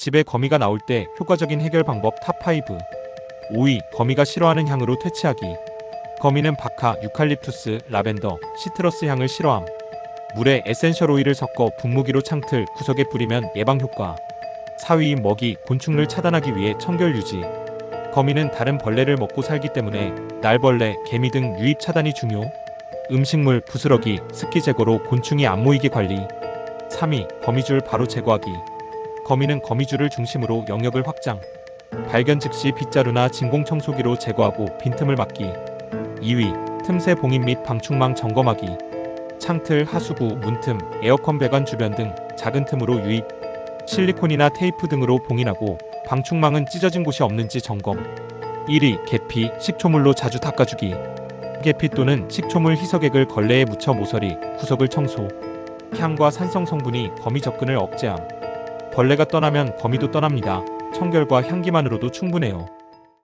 집에 거미가 나올 때 효과적인 해결 방법 탑5 5위 거미가 싫어하는 향으로 퇴치하기. 거미는 박하, 유칼립투스, 라벤더, 시트러스 향을 싫어함. 물에 에센셜 오일을 섞어 분무기로 창틀, 구석에 뿌리면 예방 효과. 4위인 먹이, 곤충을 차단하기 위해 청결 유지. 거미는 다른 벌레를 먹고 살기 때문에 날벌레, 개미 등 유입 차단이 중요. 음식물, 부스러기, 습기 제거로 곤충이 안 모이게 관리. 3위 거미줄 바로 제거하기 거미는 거미줄을 중심으로 영역을 확장. 발견 즉시 빗자루나 진공 청소기로 제거하고 빈틈을 막기. 2위 틈새 봉인 및 방충망 점검하기. 창틀, 하수구, 문틈, 에어컨 배관 주변 등 작은 틈으로 유입. 실리콘이나 테이프 등으로 봉인하고 방충망은 찢어진 곳이 없는지 점검. 1위 계피, 식초물로 자주 닦아주기. 계피 또는 식초물 희석액을 걸레에 묻혀 모서리, 구석을 청소. 향과 산성 성분이 거미 접근을 억제함. 벌레가 떠나면 거미도 떠납니다. 청결과 향기만으로도 충분해요.